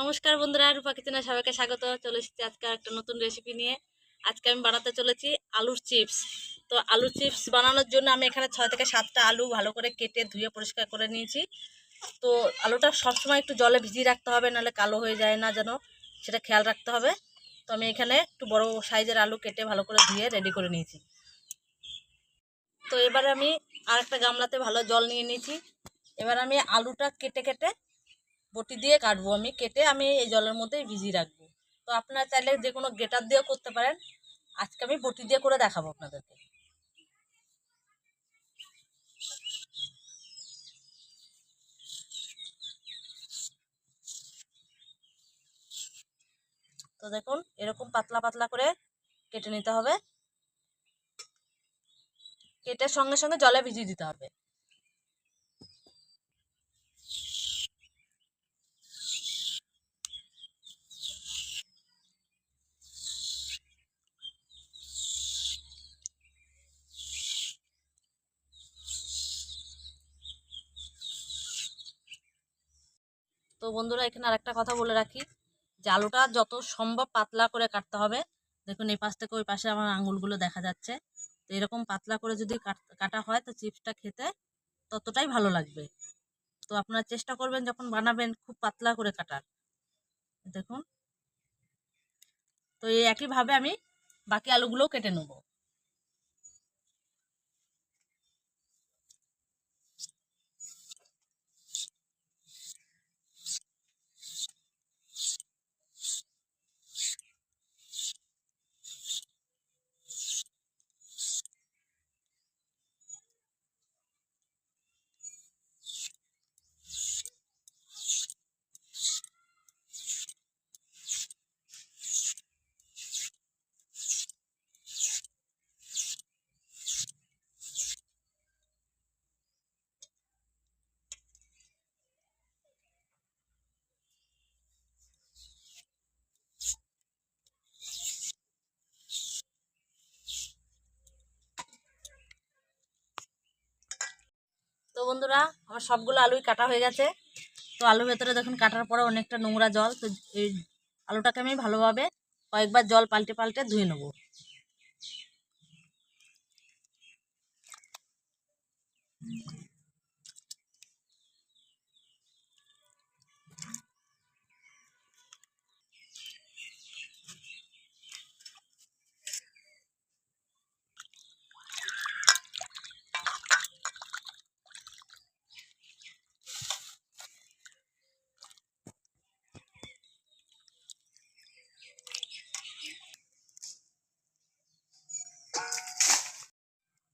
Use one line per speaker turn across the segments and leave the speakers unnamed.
নমস্কার বন্ধুরা, রূপা কিচেনে সবাইকে স্বাগত। চলে এসেছি আজকে একটা নতুন রেসিপি নিয়ে। আজকে আমি বানাতে চলেছি আলুর চিপস তো আলুর চিপস বানানোর জন্য আমি এখানে ছয় থেকে সাতটা আলু ভালো করে কেটে ধুয়ে পরিষ্কার করে নিয়েছি। তো আলুটা সবসময় একটু জলে ভিজিয়ে রাখতে হবে, নাহলে কালো হয়ে যায় না যেন। সেটা খেয়াল রাখতে হবে। তো আমি এখানে একটু বড় সাইজের আলু কেটে ভালো করে ধুয়ে রেডি করে নিয়েছি। তো এবারে আমি আরেকটা গামলাতে ভালো জল নিয়ে নিয়েছি। এবার আমি আলুটা কেটে কেটে বটি দিয়ে কাটবো আমি, কেটে আমি এই জলের মধ্যে ভিজিয়ে রাখব। তো আপনারা চাইলে যে কোনো গেটার দিয়েও করতে পারেন। আজকে আমি বটি দিয়ে করে দেখাবো আপনাদেরকে। তো দেখুন, এরকম পাতলা পাতলা করে কেটে নিতে হবে। কেটে সঙ্গে সঙ্গে জলে ভিজিয়ে দিতে হবে। তো বন্ধুরা, এখানে আরেকটা কথা বলে রাখি। যে আলুটা যত সম্ভব পাতলা করে কাটতে হবে। দেখুন, এই পাশ থেকে ওই পাশে আমার আঙুলগুলো দেখা যাচ্ছে। তো এরকম পাতলা করে যদি কাটা হয়, তো চিপসটা খেতে ততটাই ভালো লাগবে। তো আপনারা চেষ্টা করবেন যখন বানাবেন খুব পাতলা করে কাটার। দেখুন। তো এই একইভাবে আমি বাকি আলুগুলোও কেটে নেব। তো বন্ধুরা, আমার সবগুলো আলুই কাটা হয়ে গেছে। তো আলুর ভেতরে দেখুন, কাটার পরে অনেকটা নোংরা জল। তো এই আলুটাকে আমি ভালোভাবে কয়েকবার জল পাল্টে পাল্টে ধুয়ে নেব।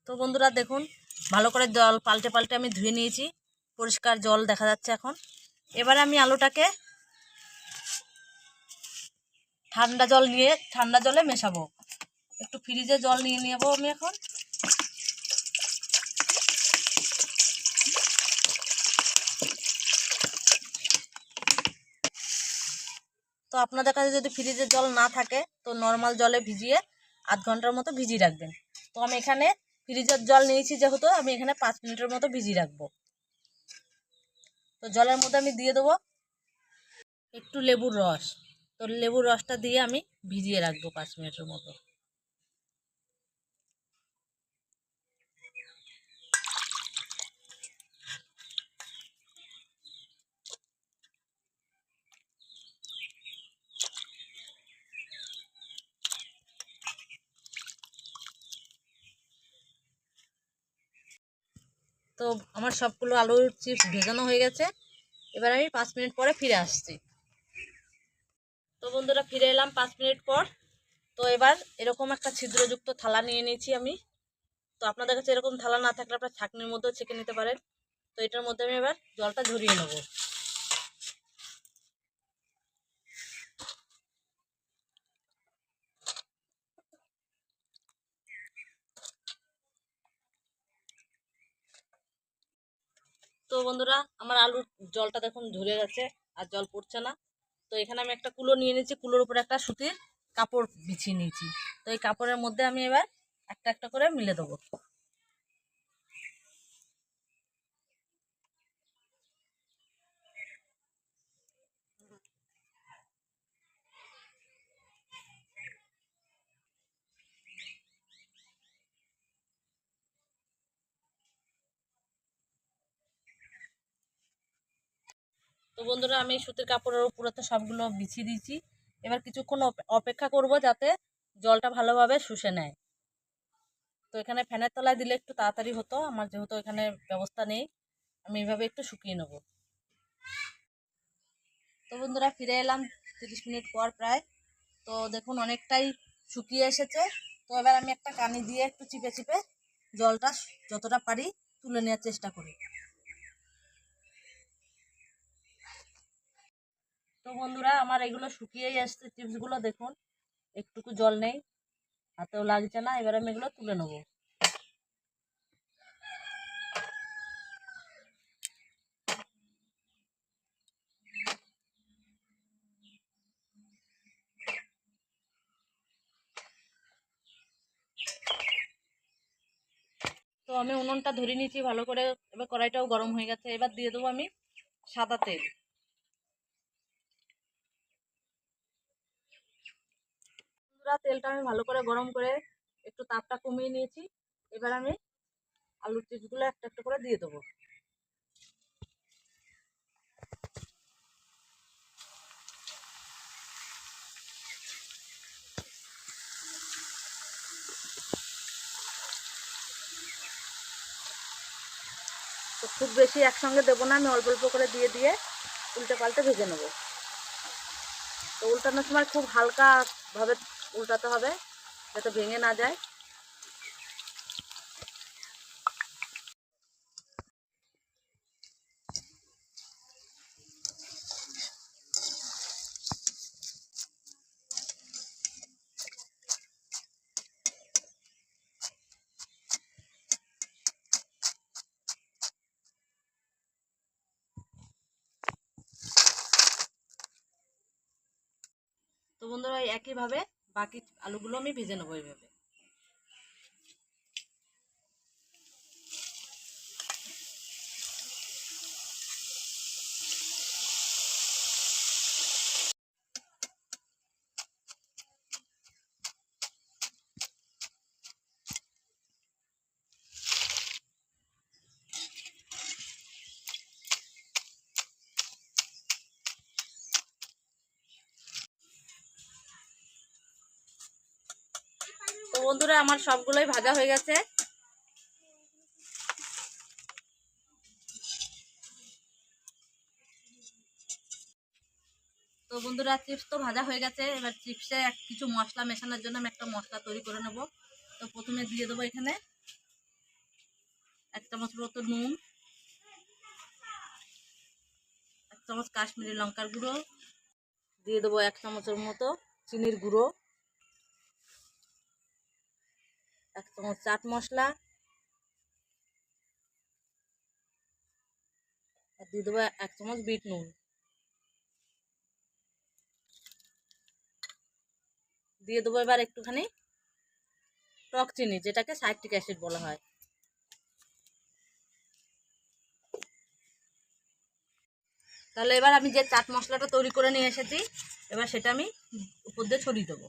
তো বন্ধুরা দেখুন, ভালো করে জল পাল্টে পাল্টে আমি ধুয়ে নিয়েছি। পরিষ্কার জল দেখা যাচ্ছে এখন। এবারে আমি আলুটাকে ঠান্ডা জল নিয়ে, ঠান্ডা জলে মেশাবো। একটু ফ্রিজে জল নিয়ে নেব আমি এখন। তো আপনাদের কাছে যদি ফ্রিজের জল না থাকে, তো নর্মাল জলে ভিজিয়ে আধ ঘণ্টার মতো ভিজিয়ে রাখবেন। তো আমি এখানে ফ্রিজের জল নিয়েছি যেহেতু, আমি এখানে পাঁচ মিনিটের মতো ভিজিয়ে রাখব। তো জলের মধ্যে আমি দিয়ে দেবো একটু লেবুর রস। তো লেবুর রসটা দিয়ে আমি ভিজিয়ে রাখব পাঁচ মিনিটের মতো। তো আমার সবগুলো আলুর চিপস ভেজানো হয়ে গেছে। এবার আমি পাঁচ মিনিট পরে ফিরে আসছি। তো বন্ধুরা, ফিরে এলাম পাঁচ মিনিট পর। তো এবার এরকম একটা ছিদ্রযুক্ত থালা নিয়ে নিয়েছি আমি। তো আপনাদের কাছে এরকম থালা না থাকলে আপনার ছাঁকনির মধ্যেও ছেঁকে নিতে পারেন। তো এটার মধ্যে আমি এবার জলটা ঝরিয়ে নেব। বন্ধুরা, আমার আলুর জলটা দেখুন ঝরে গেছে আর জল পড়ছে না। তো এখানে আমি একটা কুলো নিয়ে নিয়েছি, কুলোর উপরে একটা সুতির কাপড় বিছিয়ে নিয়েছি। তো এই কাপড়ের মধ্যে আমি এবার একটা একটা করে মিলে দেবো। তো বন্ধুরা, আমি সুতির কাপড়ের উপরে তো সবগুলো বিছিয়ে দিয়েছি। এবার কিছুক্ষণ অপেক্ষা করব যাতে জলটা ভালোভাবে শুষে নেয়। তো এখানে ফ্যানের তলায় দিলে একটু তাড়াতাড়ি হতো, আমার যেহেতু এখানে ব্যবস্থা নেই, আমি এইভাবে একটু শুকিয়ে নেব। তো বন্ধুরা, ফিরে এলাম তিরিশ মিনিট পর প্রায়। তো দেখুন, অনেকটাই শুকিয়ে এসেছে। তো এবার আমি একটা কানি দিয়ে একটু চিপে চিপে জলটা যতটা পারি তুলে নেওয়ার চেষ্টা করি। তো বন্ধুরা, আমার এগুলো শুকিয়েই আসছে। চিপসগুলো দেখুন, একটুকু জল নেই, হাতেও লাগছে না। এবার আমি এগুলো তুলে নেব। তো আমি উনুনটা ধরে নিয়েছি ভালো করে। এবার কড়াইটাও গরম হয়ে গেছে। এবার দিয়ে দেবো আমি সাদা তেল। বন্ধুরা, তেলটা আমি ভালো করে গরম করে একটু তাপটা কমিয়ে নিয়েছি। এবার আমি আলুর চিপসগুলো একটা একটা করে দিয়ে দেবো। খুব বেশি একসঙ্গে দেবো না আমি অল্প অল্প করে দিয়ে দিয়ে উল্টে পাল্টে ভেজে নেব। তো উল্টানোর সময় খুব হালকা ভাবে উল্টাতে হবে যাতে ভেঙে না যায়। তো বন্ধুরা একইভাবে বাকি আলুগুলো আমি ভেজে নেব এইভাবে। বন্ধুরা, আমার সবগুলোই ভাজা হয়ে গেছে। তো বন্ধুরা চিপস তো ভাজা হয়ে গেছে। এবার চিপসে কিছু মশলা মেশানোর জন্য আমি একটা মশলা তৈরি করে নেব। তো প্রথমে দিয়ে দেবো এখানে এক চামচ মতো নুন, এক চামচ কাশ্মীরি লঙ্কার গুঁড়ো, দিয়ে দেবো এক চামচের মতো চিনির গুঁড়ো। এক চামচ চাট মশলা। আর দিয়ে দেবো এক চামচ বিট নুন। দিয়ে দেবো এবার একটুখানি টক চিনি, যেটাকে সাইট্রিক অ্যাসিড বলা হয়। তাহলে এবার আমি যে চাট মশলাটা তৈরি করে নিয়ে এসেছি, এবার সেটা আমি উপর দিয়ে ছড়িয়ে দেবো।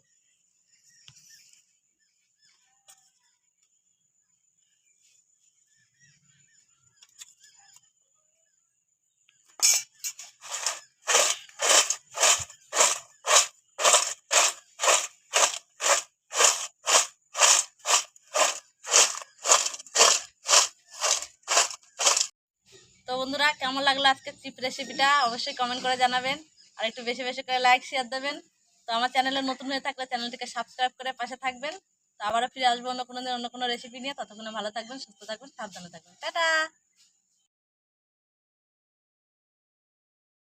তো বন্ধুরা, কেমন লাগল আজকে চিপ রেসিপিটা অবশ্যই কমেন্ট করে জানাবেন। আর একটু বেশি বেশি করে লাইক শেয়ার দেবেন। তো আমার চ্যানেলে নতুন হয়ে থাকলে চ্যানেলটিকে সাবস্ক্রাইব করে পাশে থাকবেন। তো আবারও ফিরে আসব অন্য কোনো দিন অন্য কোনো রেসিপি নিয়ে। ততক্ষণে ভালো থাকবেন, সুস্থ থাকবেন, সাবধানে থাকবেন। টাটা!